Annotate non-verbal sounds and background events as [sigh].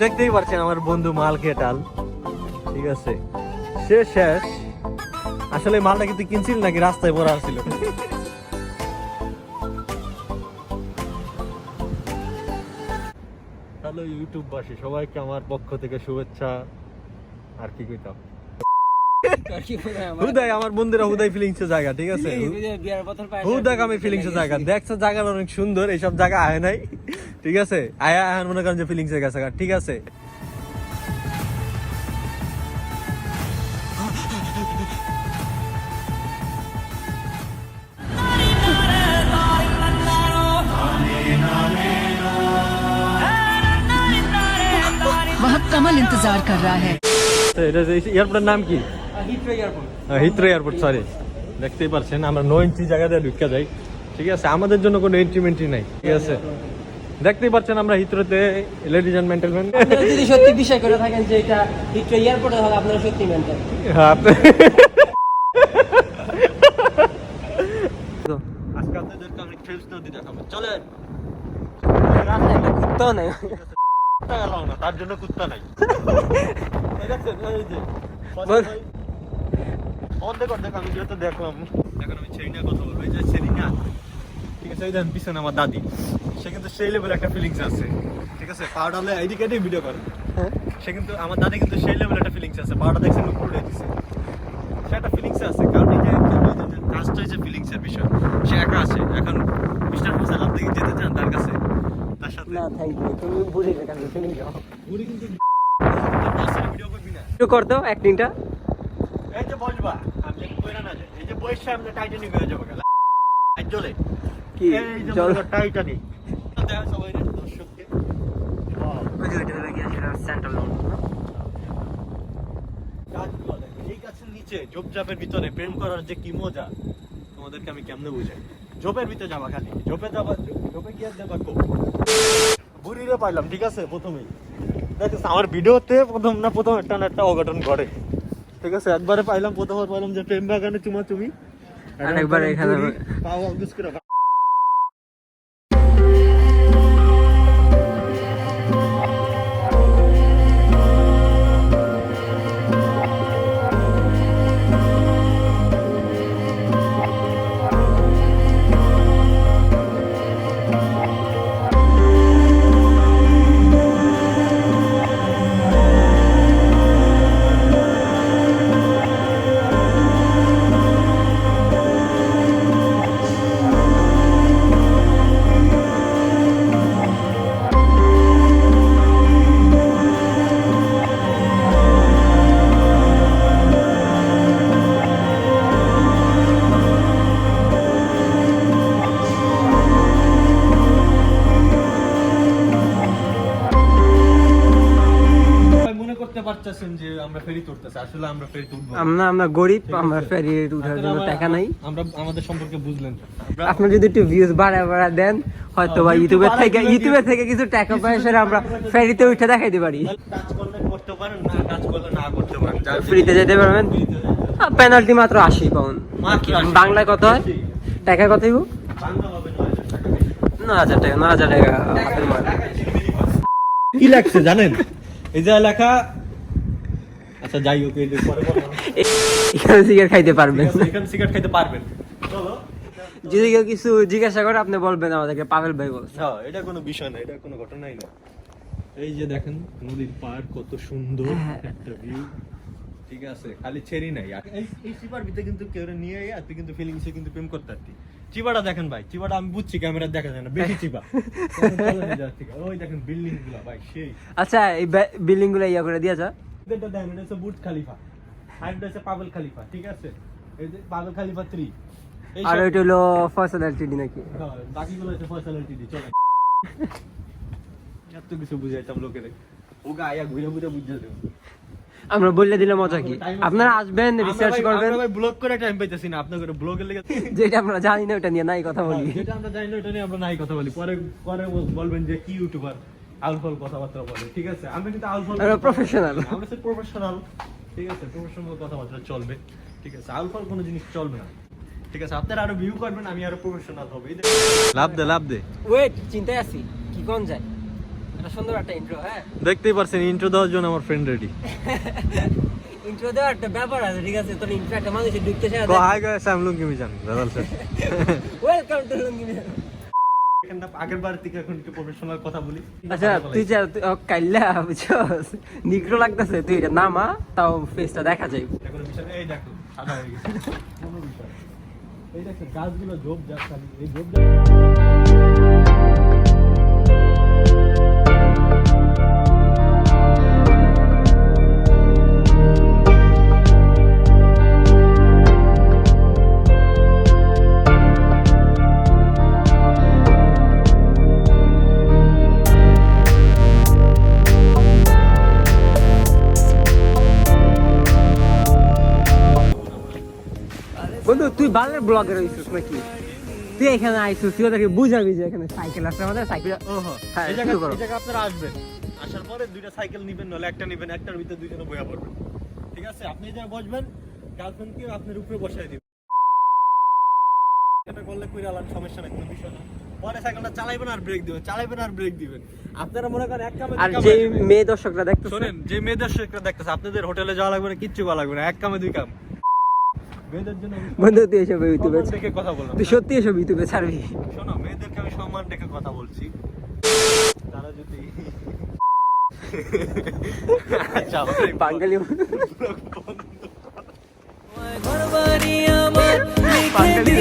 দেখতেই পাচ্ছেন আমার বন্ধু মাল খেয়ে টাল। ঠিক আছে। সে শেষ। আসলে মালটা কিন্তু কিনছিল নাকি রাস্তায় পড়া ছিল হ্যালো ইউটিউববাসী সবাইকে আমার পক্ষ থেকে শুভেচ্ছা। আর কি কইতাম? হুদাই আমার বন্ধুরা হুদাই ফিলিংস জায়গা ঠিক আছে? হুদাক আমি ফিলিংস জায়গা। দেখছ জায়গা অনেক সুন্দর এইসব জায়গা আয় নাই। ঠিক আছে আয়া এখন মনে করেন যে ফিলিংস গেছে গা, ঠিক আছে वह कमल इंतजार कर रहा है তো এটা এয়ারপোর্টের নাম কি হিথ্রো এয়ারপোর্ট সরি দেখতেই পারছেন আমরা নো এন্ট্রি জায়গাতে ঢুকে যাই ঠিক আছে আমাদের জন্য কোনো এন্ট্রি মেন্ট্রি নাই ঠিক আছে দেখতেই পাচ্ছেন আমরা হিথ্রোতে লেডিজ অ্যান্ড জেন্টলম্যান যদি সত্যি বিষয় করে থাকেন যে এটা হিট্রো এয়ারপোর্টে হবে আপনারা সত্যি মেন্টাল আজকে আমি ট্রেলস নদী দেখাবো। চলেন। রাস্তায় একটা কুত্তাও নেই। কুত্তা এলাও না তার জন্য কুত্তা নাই। দেখছেন এই যে। দেখো দেখো আমি যেহেতু দেখলাম। এখন আমি ছেড়িনা কথা বলব। এই যে ছেড়িনা ঠিক আছে এই দেখেন পিছনে আমার দাদি। সে কিন্তু সেই লেভেল একটা ফিলিংস আছে। ঠিক আছে পাউডার হলে এইদিকে ভিডিও করে। সে কিন্তু আমার দাদি কিন্তু সেই লেভেল একটা ফিলিংস আছে। পাউডার দেখছেন উপরে দিছে। সে একটা ফিলিংস আছে। কারণ এই যে কাজটা হচ্ছে ফিলিংস বিষয়? সে একা আছে। এখন মিস্টার হোসেন আপনি যেতে চান তার কাছে? তার সাথে না থ্যাংক ইউ তুমি ভুলে গেছো ফিলিং যাও? উনি কিন্তু ভিডিও করবি না একটু কর দাও অ্যাক্টিংটা এই যে বসবা। আমি কইরা না এই যে বইয়ের সামনে টাইটানিক হয়ে যাবে গেলা চলে কি? এই যে টাইটানিক সবাই দর্শককে এই গাছের নিচে ঝোপঝাপের ভিতরে প্রেম করার যে কি মজা তোমাদেরকে আমি কেমনে বুঝাই? ঝোপের ভিতরে যাবা খালি। ঝোপে যাবা ঝোপে কি আর যাবা খুব বুড়িরে পাইলাম ঠিক আছে প্রথমেই। দেখছ আমার ভিডিওতে প্রথম না প্রথম একটা না একটা অঘটন ঘটে। ঠিক আছে একবারে পাইলাম প্রথমবার পাইলাম যে প্রেম বাগানে চুমা চুমি আরেকবার এখানে করে মনে করতে পারতেছেন যে আমরা ফেরি তুলতেছি আসলে আমরা ফেরি তুলবো আমরা আমরা গরিব আমরা ফেরি উঠার জন্য টাকা নাই আমরা আমাদের সম্পর্কে বুঝলেন আপনার যদি একটু ভিউজ বাড়া বাড়া দেন হয়তো বা হ্যাঁ, ইউটিউবের থেকে দিলে ইউটিউবের থেকে কিছু টাকা পয়সা আমরা ফেরিতে উঠে দেখাইতে পারি কাজ করলে করতে পারেন না কাজ করলে না করতে পারেন ফ্রিতে যেতে পারবেন পেনাল্টি মাত্র আশি পাউন্ড মাত্র 80 বাংলায় কত হয় টাকা কত হইব। ন হাজার টাকা ন হাজার টাকা কি লাগছে জানেন এই যে লেখা আচ্ছা যাই হোক এই পরে এখানে সিগারেট খাইতে পারবেন। এখানে সিগারেট খেতে পারবেন। চলো। যদি কেউ কিছু জিজ্ঞাসা করে আপনি বলবেন আমাদেরকে পাভেল ভাই বলছে। হ্যাঁ এটা কোনো বিষয় না এটা কোনো ঘটনাই না। এই যে দেখেন নদীর পাড় কত সুন্দর একটা ভিউ ঠিক আছে খালি ছেড়ি নাই। এই চিপার ভিতরে কিন্তু কেউ নিয়ে আর তুই কিন্তু ফিলিংসে কিন্তু প্রেম করতে পারতি। চিপাটা দেখেন ভাই চিপাটা আমি বুঝছি ক্যামেরা দেখা যায় না বেশি চিপা। [laughs] ওই দেখেন বিল্ডিংগুলা ভাই সেই। আচ্ছা এই বিল্ডিংগুলো ইয়া করে দিয়া যা এটা এটা হচ্ছে খালিফা আর এটা হচ্ছে পাগল খালিফা ঠিক আছে? এই যে পাগল খালিফা থ্রি আর ওইটা হলো ফয়সাল এলটিডি নাকি? বাকিগুলো হচ্ছে ফয়সাল এলটিডি চলে। এত কিছু বুঝাইতাম লোকের। ওগা আয়া ঘুরে ঘুরে বুঝে দেবো। আমরা বললে দিলে মজা কি? আপনারা আসবেন রিসার্চ করবেন। আমরা ব্লগ করে টাইম পাইতেছি না আপনাদের ব্লগের লেগে যেটা আমরা জানি না ওটা নিয়ে নাই কথা বলি। যেটা আমরা জানি না ওটা নিয়ে আমরা নাই কথা বলি। পরে পরে বলবেন যে কি ইউটিউবার আলফল কথাবার্তা বলে ঠিক আছে? আমরা কিন্তু আলফল আমরা professional। আমরা প্রফেশনাল ঠিক আছে? প্রফেশনাল কথাবার্তা চলবে ঠিক আছে? আলফল কোনো জিনিস চলবে না ঠিক আছে? আপনারা আরও ভিউ করবেন আমি আরও প্রফেশনাল হবে লাভ দে লাভ দে। ওয়েট চিন্তায় আছি কি কোন যায়? এটা সুন্দর একটা ইন্ট্রো হ্যাঁ? দেখতেই পারছেন ইন্ট্রো দেওয়ার জন্য আমার ফ্রেন্ড রেডি ইন্ট্রো দেওয়ার একটা ব্যাপার আছে ঠিক আছে? তোর ইন্ট্রো একটা মানুষের ঢুকতে তো hi guys I am Lungi Mizan দাদাল sir. [laughs] Welcome to lungi এখানটা আগের বার থেকে এখন একটু প্রফেশনাল কথা বলি। আচ্ছা তুই যা কাইল্লা বুঝছস নিগ্রো লাগতেছে তুই এটা নামা তাও ফেসটা দেখা যায়। এই দেখো সাদা হয়ে গেছে। কোনো বিষয় না। এই দেখো গাছগুলো ঝোপ যাক এই ঝোপ বন্ধু তুই বালের ব্লগার হইছিস নাকি? তুই এখানে আইছিস তুই ওদেরকে বুঝাবি যে এখানে সাইকেল আছে আমাদের সাইকেল ওহো হ্যাঁ, এই জায়গা এই জায়গা আপনারা আসবেন। আসার পরে দুইটা সাইকেল নিবেন নাহলে একটা নিবেন একটার ভিতরে দুইজনে বয়া পড়বেন। ঠিক আছে? আপনি এই জায়গায় বসবেন গার্লফ্রেন্ডকে আপনার উপরে বসায় দিবেন। এটা করলে কইরা আলাম সমস্যা নাই কোনো বিষয় না। পরে সাইকেলটা চালাইবেন আর ব্রেক দিবেন চালাইবেন আর ব্রেক দিবেন। আপনারা মনে করেন এক কামে আর যে মেয়ে দর্শকরা দেখতেছে শোনেন যে মেয়েদের সেটা দেখতেছে আপনাদের হোটেলে যাওয়া লাগবে না কিচ্ছু করা লাগবে না এক কামে দুই কাম। মেয়েদের জন্য বন্ধু তুই এসব ইউটিউবে সম্মান রেখে কথা বললাম। তুই সত্যি এসব ইউটিউবে ছাড়বি? শোনো মেয়েদেরকে আমি সম্মান রেখে কথা বলছি। তারা যদি আচ্ছা বাঙালি বাঙালি